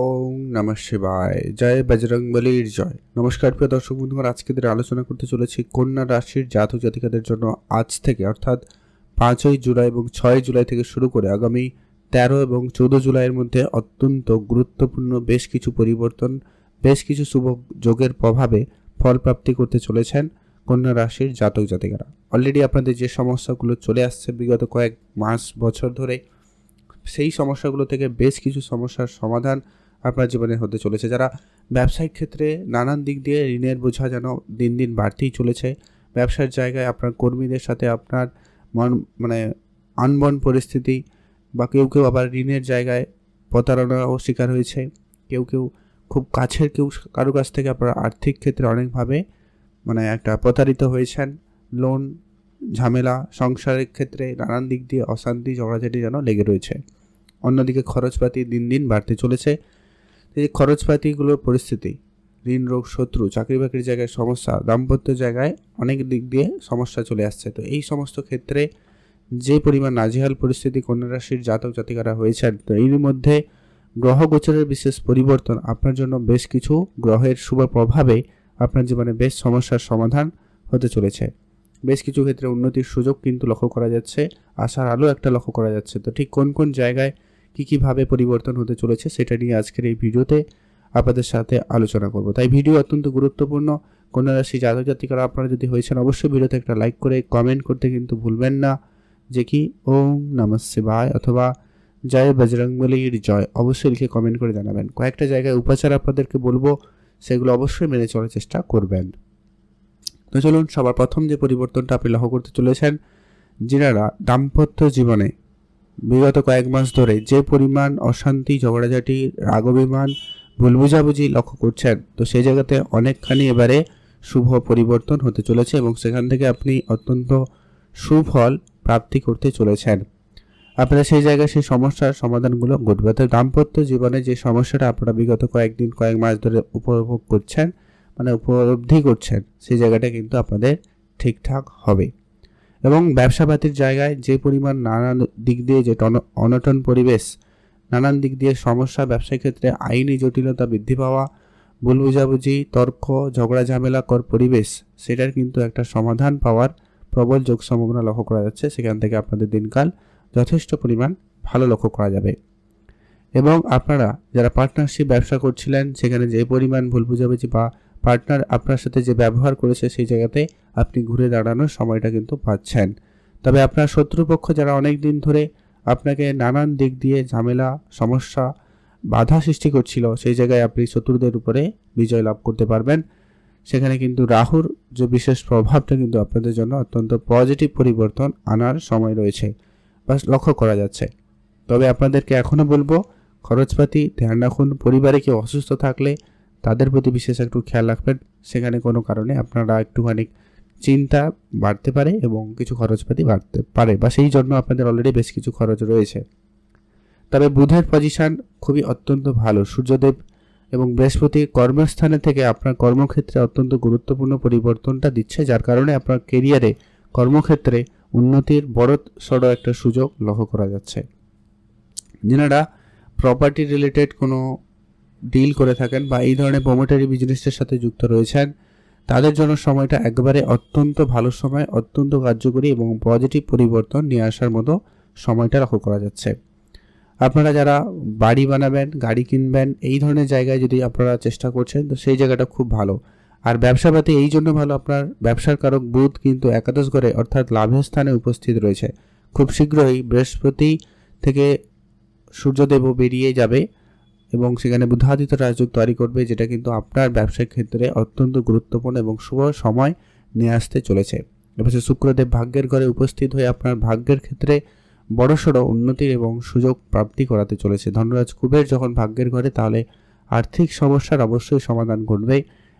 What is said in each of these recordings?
ওম নমঃ শিবায়। জয় বজরং বলির জয়। নমস্কার, প্রিয় দর্শক বন্ধুরা আজকে আলোচনা করতে চলেছি কন্যা রাশির জাতক জাতিকাদের জন্য আজ থেকে, অর্থাৎ পাঁচই জুলাই এবং ছয় জুলাই থেকে শুরু করে আগামী তেরো এবং চৌদ্দ জুলাইয়ের মধ্যে অত্যন্ত গুরুত্বপূর্ণ বেশ কিছু পরিবর্তন, বেশ কিছু শুভ যোগের প্রভাবে ফল প্রাপ্তি করতে চলেছেন কন্যা রাশির জাতক জাতিকারা। অলরেডি আপনাদের যে সমস্যাগুলো চলে আসছে বিগত কয়েক মাস, বছর ধরে, সেই সমস্যাগুলো থেকে বেশ কিছু সমস্যার সমাধান আপনার জীবনে হতে চলেছে। যারা ব্যবসায়িক ক্ষেত্রে নানান দিক দিয়ে ঋণের বোঝা যেন দিন দিন বাড়তেই চলেছে, ব্যবসার জায়গায় আপনার কর্মীদের সাথে আপনার মন মানে আনবন পরিস্থিতি বা কেউ কেউ আবার ঋণের জায়গায় প্রতারণাও শিকার হয়েছে, কেউ কেউ খুব কাছের কেউ কারও কাছ থেকে আপনার আর্থিক ক্ষেত্রে অনেকভাবে মানে একটা প্রতারিত হয়েছেন। লোন, ঝামেলা, সংসারের ক্ষেত্রে নানান দিক দিয়ে অশান্তি ঝগড়াঝাটি যেন লেগে রয়েছে। অন্যদিকে খরচপাতি দিন দিন বাড়তে চলেছে। খরচপাতিগুলোর পরিস্থিতি। ঋণ, রোগ, শত্রু চাকরি বাকরির জায়গায় সমস্যা, দাম্পত্য জায়গায় অনেক দিক দিয়ে সমস্যা চলে আসছে। তো এই সমস্ত ক্ষেত্রে যে পরিমাণ নাজেহাল পরিস্থিতি কন্যা রাশির জাতক জাতিকারা হয়েছেন, তো এর মধ্যে গ্রহ গোচরের বিশেষ পরিবর্তন আপনার জন্য বেশ কিছু গ্রহের শুভ প্রভাবে আপনার জীবনে বেশ সমস্যার সমাধান হতে চলেছে। বেশ কিছু ক্ষেত্রে উন্নতির সুযোগ কিন্তু লক্ষ্য করা যাচ্ছে, আশার আলো একটা লক্ষ্য করা যাচ্ছে। তো ঠিক কোন কোন জায়গায় কী কীভাবে পরিবর্তন হতে চলেছে সেটা নিয়ে আজকের এই ভিডিওতে আপনাদের সাথে আলোচনা করব। তাই ভিডিও অত্যন্ত গুরুত্বপূর্ণ। কন্যা রাশি জাতক জাতিকারা আপনারা যদি হয়েছেন, অবশ্যই ভিডিওতে একটা লাইক করে কমেন্ট করতে কিন্তু ভুলবেন না। যে কি, ওম নমঃ শিবায় অথবা জয় বজরংবলির জয় অবশ্যই লিখে কমেন্ট করে জানাবেন। কয়েকটা জায়গায় উপাচার আপনাদেরকে বলব, সেগুলো অবশ্যই মেনে চলার চেষ্টা করবেন। তো চলুন, সবার প্রথম যে পরিবর্তনটা আপনি লক্ষ্য করতে চলেছেন, যিনারা দাম্পত্য জীবনে বিগত কয়েক মাস ধরে যে পরিমাণ অশান্তি, ঝগড়াঝাটি রাগবিমান ভুল বুঝাবুঝি লক্ষ্য করছেন, তো সেই জায়গাতে অনেকখানি এবারে শুভ পরিবর্তন হতে চলেছে এবং সেখান থেকে আপনি অত্যন্ত সুফল প্রাপ্তি করতে চলেছেন। আপনারা সেই জায়গায় সেই সমস্যার সমাধানগুলো ঘটবে। অর্থাৎ দাম্পত্য জীবনে যে সমস্যাটা আপনারা বিগত কয়েকদিন, কয়েক মাস ধরে উপভোগ করছেন মানে উপলব্ধি করছেন, সেই জায়গাটা কিন্তু আপনাদের ঠিকঠাক হবে। এবং ব্যবসাপাতির জায়গায় যে পরিমাণ নানান দিক দিয়ে যে অনটন পরিবেশ, নানান দিক দিয়ে সমস্যা ব্যবসার ক্ষেত্রে আইনি জটিলতা বৃদ্ধি পাওয়া, ভুল বুঝাবুঝি, তর্ক, ঝগড়া, ঝামেলা কর পরিবেশ, সেটার কিন্তু একটা সমাধান পাওয়ার প্রবল যোগ সম্ভাবনা লক্ষ্য করা যাচ্ছে। সেখান থেকে আপনাদের দিনকাল যথেষ্ট পরিমাণ ভালো লক্ষ্য করা যাবে। এবং আপনারা যারা পার্টনারশিপ ব্যবসা করছিলেন, সেখানে যে পরিমাণ ভুল বুঝাবুঝি বা পার্টনার আপনার সাথে যে ব্যবহার করেছে সেই জায়গাতে আপনি ঘুরে দাঁড়ানোর সময়টা কিন্তু পাচ্ছেন। তবে আপনার শত্রুপক্ষ যারা অনেক দিন ধরে আপনাকে নানান দিক দিয়ে ঝামেলা, সমস্যা, বাধা সৃষ্টি করছিল, সেই জায়গায় আপনি শত্রুদের উপরে বিজয় লাভ করতে পারবেন। সেখানে কিন্তু রাহুর যে বিশেষ প্রভাবটা কিন্তু আপনাদের জন্য অত্যন্ত পজিটিভ পরিবর্তন আনার সময় রয়েছে বা লক্ষ্য করা যাচ্ছে। তবে আপনাদেরকে এখনও বলব, খরচপাতি ধ্যান রাখুন, পরিবারে কেউ অসুস্থ থাকলে তাদের প্রতি বিশেষ একটু খেয়াল রাখবেন। সেখানে কোনো কারণে আপনারা একটুখানি চিন্তা বাড়তে পারে এবং কিছু খরচপাতি বাড়তে পারে বা সেই জন্য আপনাদের অলরেডি বেশ কিছু খরচ রয়েছে। তবে বুধের পজিশন খুবই অত্যন্ত ভালো। সূর্যদেব এবং বৃহস্পতি কর্মস্থানে থেকে আপনার কর্মক্ষেত্রে অত্যন্ত গুরুত্বপূর্ণ পরিবর্তনটা দিচ্ছে, যার কারণে আপনার কেরিয়ারে কর্মক্ষেত্রে উন্নতির বড় সড়ো একটা সুযোগ লক্ষ্য করা যাচ্ছে। যেনারা প্রপার্টি রিলেটেড কোনো ডিল করে থাকেন বা এই ধরনের প্রমোটারি বিজনেসের সাথে যুক্ত রয়েছেন, তাদের জন্য সময়টা একবারে অত্যন্ত ভালো সময়, অত্যন্ত কার্যকরী এবং পজিটিভ পরিবর্তন নিয়ে আসার মতো সময়টা লক্ষ্য করা যাচ্ছে। আপনারা যারা বাড়ি বানাবেন, গাড়ি কিনবেন, এই ধরনের জায়গায় যদি আপনারা চেষ্টা করছেন, তো সেই জায়গাটা খুব ভালো। আর ব্যবসাপাতি এই জন্য ভালো আপনার ব্যবসার কারক বুধ কিন্তু একাদশ ঘরে অর্থাৎ লাভের স্থানে উপস্থিত রয়েছে। খুব শীঘ্রই বৃহস্পতি থেকে সূর্যদেবও বেরিয়ে যাবে। এবং সেখানে বুধাদিত্য রাজযোগ তৈরি করবে, যেটা কিন্তু আপনার ব্যবসায়িক ক্ষেত্রে অত্যন্ত গুরুত্বপূর্ণ এবং শুভ সময় নিয়ে আসতে চলেছে। এবার শুক্রদেব ভাগ্যের ঘরে উপস্থিত হয়ে আপনার ভাগ্যের ক্ষেত্রে বড়সড় উন্নতি এবং সুযোগ প্রাপ্তি করাতে চলেছে। ধনরাজ কুবের যখন ভাগ্যের ঘরে, তাহলে আর্থিক সমস্যার অবশ্যই সমাধান ঘটবে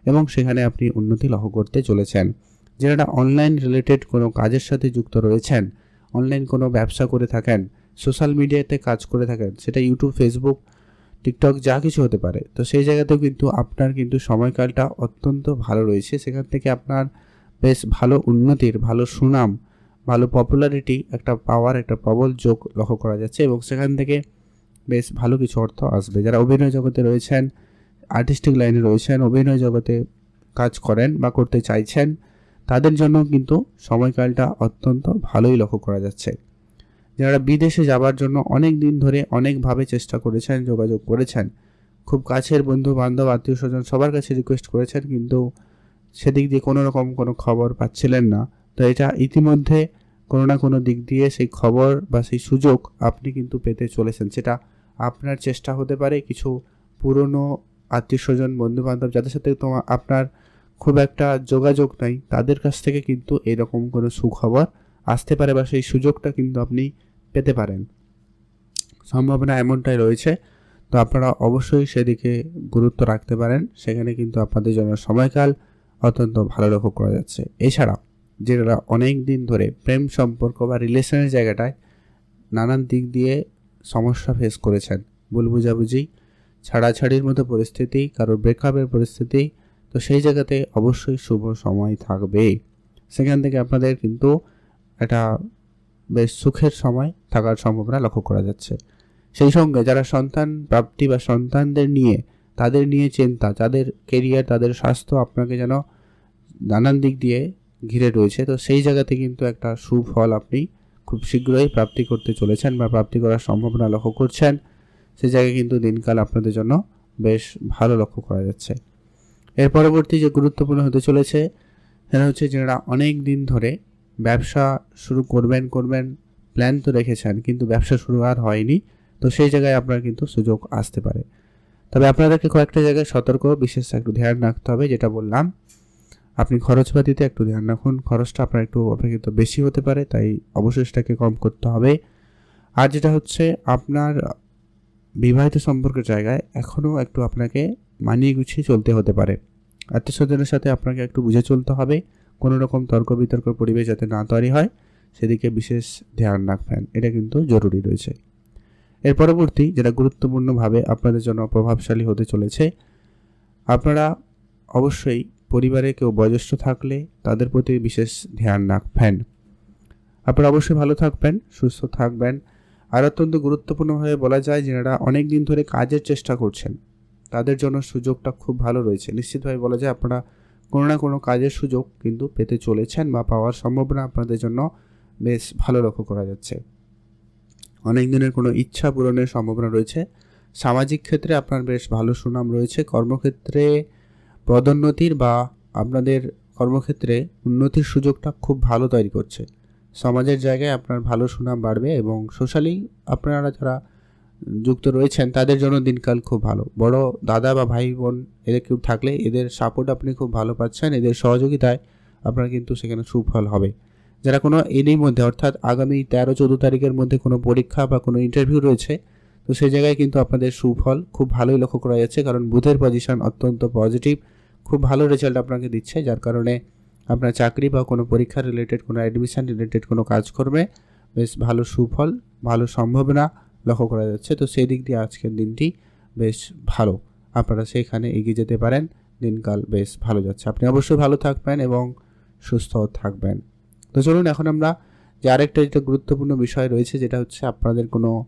এবং সেখানে আপনি উন্নতি লক্ষ্য করতে চলেছেন। যারা অনলাইন রিলেটেড কোনো কাজের সাথে যুক্ত রয়েছেন, অনলাইন কোনো ব্যবসা করে থাকেন, সোশ্যাল মিডিয়াতে কাজ করে থাকেন, সেটা ইউটিউব, ফেসবুক টিকটক যা কিছু হতে পারে। তো সেই জায়গাতেও কিন্তু আপনার কিন্তু সময়কালটা অত্যন্ত ভালো রয়েছে। সেখান থেকে আপনার বেশ ভালো উন্নতির, ভালো সুনাম, ভালো পপুলারিটি একটা পাওয়ার একটা প্রবল যোগ লক্ষ্য করা যাচ্ছে এবং সেখান থেকে বেশ ভালো কিছু অর্থ আসবে। যারা অভিনয় জগতে রয়েছেন আর্টিস্টিক লাইনে রয়েছেন, অভিনয় জগতে কাজ করেন বা করতে চাইছেন, তাদের জন্য কিন্তু সময়কালটা অত্যন্ত ভালোই লক্ষ্য করা যাচ্ছে। যারা বিদেশে যাবার জন্য অনেক দিন ধরে অনেকভাবে চেষ্টা করেছেন, যোগাযোগ করেছেন। খুব কাছের বন্ধু, বান্ধব, আত্মীয় স্বজন সবার কাছে রিকোয়েস্ট করেছেন, কিন্তু সেদিক দিয়ে কোনো রকম কোনো খবর পাচ্ছিলেন না। তো এটা ইতিমধ্যে কোনো না কোনো দিক দিয়ে সেই খবর বা সেই সুযোগ আপনি কিন্তু পেতে চলেছেন সেটা আপনার চেষ্টা হতে পারে কিছু পুরনো আত্মীয় স্বজন বন্ধু বান্ধব যাদের সাথে তোমার আপনার খুব একটা যোগাযোগ নাই, তাদের কাছ থেকে কিন্তু এরকম কোনো সুখবর আসতে পারে বা সেই সুযোগটা কিন্তু আপনি পেতে পারেন। সম্ভাবনা এমনটাই রয়েছে। তো আপনারা অবশ্যই সেদিকে গুরুত্ব রাখতে পারেন। সেখানে কিন্তু আপনাদের জন্য সময়কাল অত্যন্ত ভালো লক্ষ্য করা যাচ্ছে। এছাড়া যেটা অনেক দিন ধরে প্রেম সম্পর্ক বা রিলেশনের জায়গাটায় নানান দিক দিয়ে সমস্যা ফেস করেছেন। ভুল বুঝাবুঝি, ছাড়াছাড়ির মতো পরিস্থিতি, কারোর ব্রেকআপের পরিস্থিতি, তো সেই জায়গাতে অবশ্যই শুভ সময় থাকবে সেখান থেকে আপনাদের কিন্তু একটা বেশ সুখের সময় থাকার সম্ভাবনা লক্ষ্য করা যাচ্ছে। সেই সঙ্গে যারা সন্তান প্রাপ্তি বা সন্তানদের নিয়ে, তাদের নিয়ে চিন্তা যাদের কেরিয়ার তাদের স্বাস্থ্য আপনাকে যেন নানান দিক দিয়ে ঘিরে রয়েছে, তো সেই জায়গাতে কিন্তু একটা সুফল আপনি খুব শীঘ্রই প্রাপ্তি করতে চলেছেন বা প্রাপ্তি করার সম্ভাবনা লক্ষ্য করছেন সেই জায়গায় কিন্তু দিনকাল আপনাদের জন্য বেশ ভালো লক্ষ্য করা যাচ্ছে। এর পরবর্তী যে গুরুত্বপূর্ণ হতে চলেছে, সেটা হচ্ছে যারা অনেক দিন ধরে ব্যবসা শুরু করবেন করবেন প্ল্যান তো রেখেছেন, কিন্তু ব্যবসা শুরু আর হয়নি, তো সেই জায়গায় আপনার কিন্তু সুযোগ আসতে পারে। তবে আপনাদেরকে কয়েকটা জায়গায় সতর্ক, বিশেষ একটু ধ্যান রাখতে হবে, যেটা বললাম, আপনি খরচপাতিতে একটু ধ্যান রাখুন, খরচটা আপনার একটু অপেক্ষিত বেশি হতে পারে, তাই অবশ্যই সেটাকে কম করতে হবে। আর যেটা হচ্ছে, আপনার বিবাহিত সম্পর্কের জায়গায় এখনও একটু আপনাকে মানিয়ে গুছিয়ে চলতে হতে পারে। আত্মীয় স্বজনের সাথে আপনাকে একটু বুঝে চলতে হবে কোনো রকম তর্ক বিতর্ক পরিবেশ যাতে না তৈরি হয়, সেদিকে বিশেষ ধ্যান রাখবেন। এটা কিন্তু জরুরি রয়েছে। এর পরবর্তী যেটা গুরুত্বপূর্ণভাবে আপনাদের জন্য প্রভাবশালী হতে চলেছে, আপনারা অবশ্যই পরিবারে কেউ বয়োজ্যেষ্ঠ থাকলে তাদের প্রতি বিশেষ ধ্যান রাখবেন। আপনারা অবশ্যই ভালো থাকবেন, সুস্থ থাকবেন। আর অত্যন্ত গুরুত্বপূর্ণভাবে বলা যায়, যারা অনেক দিন ধরে কাজের চেষ্টা করছেন, তাদের জন্য সুযোগটা খুব ভালো রয়েছে। নিশ্চিতভাবে বলা যায়, আপনারা কোনো না কোনো কাজের সুযোগ কিন্তু পেতে চলেছেন বা পাওয়ার সম্ভাবনা আপনাদের জন্য বেশ ভালো লক্ষ্য করা যাচ্ছে। অনেক দিনের কোনো ইচ্ছা পূরণের সম্ভাবনা রয়েছে। সামাজিক ক্ষেত্রে আপনার বেশ ভালো সুনাম রয়েছে। কর্মক্ষেত্রে পদোন্নতির বা আপনাদের কর্মক্ষেত্রে উন্নতির সুযোগটা খুব ভালো তৈরি করছে। সমাজের জায়গায় আপনার ভালো সুনাম বাড়বে এবং সোশ্যালি আপনারা যারা যুক্ত রয়েছেন, তাদের জন্য দিনকাল খুব ভালো। বড় দাদা বা ভাই বোন, এদের কেউ থাকলে এদের সাপোর্ট আপনি খুব ভালো পাচ্ছেন, এদের সহযোগিতায় আপনার কিন্তু সেখানে সুফল হবে। যারা কোনো এরই মধ্যে, অর্থাৎ আগামী তেরো, চোদ্দ তারিখের মধ্যে কোনো পরীক্ষা বা কোনো ইন্টারভিউ রয়েছে, তো সেই জায়গায় কিন্তু আপনাদের সুফল খুব ভালোই লক্ষ্য করা যাচ্ছে, কারণ বুধের পজিশন অত্যন্ত পজিটিভ খুব ভালো রেজাল্ট আপনাকে দিচ্ছে, যার কারণে আপনার চাকরি বা কোনো পরীক্ষা রিলেটেড কোনো অ্যাডমিশান রিলেটেড কোনো কাজ করবে বেশ ভালো সুফল, ভালো সম্ভাবনা লক্ষ্য করা যাচ্ছে। তো সেই দিক দিয়ে আজকের দিনটি বেশ ভালো। আপনারা সেইখানে এগিয়ে যেতে পারেন। দিনকাল বেশ ভালো যাচ্ছে। আপনি অবশ্যই ভালো থাকবেন এবং সুস্থ থাকবেন। তো চলুন, এখন আমরা যে আরেকটা যেটা গুরুত্বপূর্ণ বিষয় রয়েছে, যেটা হচ্ছে আপনাদের কোনো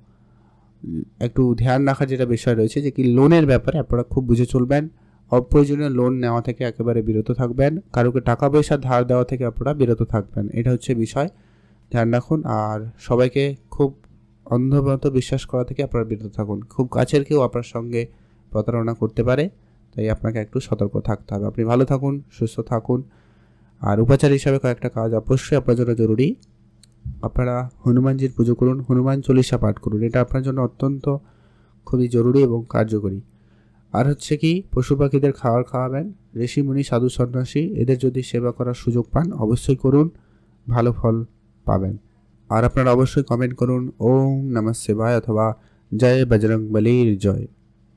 একটু ধ্যান রাখার যেটা বিষয় রয়েছে, যে কি লোনের ব্যাপারে আপনারা খুব বুঝে চলবেন। অপ্রয়োজনীয় লোন নেওয়া থেকে একেবারে বিরত থাকবেন। কারোকে টাকা পয়সা ধার দেওয়া থেকে আপনারা বিরত থাকবেন। এটা হচ্ছে বিষয়। ধ্যান রাখুন। আর সবাইকে অন্ধমত বিশ্বাস করা থেকে আপনারা বিরত থাকুন। খুব কাছের কেউ আপনার সঙ্গে প্রতারণা করতে পারে, তাই আপনাকে একটু সতর্ক থাকতে হবে। আপনি ভালো থাকুন, সুস্থ থাকুন। আর উপাচার হিসাবে কয়েকটা কাজ অবশ্যই আপনার জন্য জরুরি। আপনারা হনুমানজির পুজো করুন, হনুমান চল্লিশা পাঠ করুন। এটা আপনার জন্য অত্যন্ত খুবই জরুরি এবং কার্যকরী। আর হচ্ছে কি, পশু পাখিদের খাবার খাওয়াবেন। ঋষিমুনি সাধু, সন্ন্যাসী, এদের যদি সেবা করার সুযোগ পান, অবশ্যই করুন। ভালো ফল পাবেন। আর আপনারা অবশ্যই কমেন্ট করুন। ওম নমঃ শিবায় অথবা জয় বজরং বলির জয়।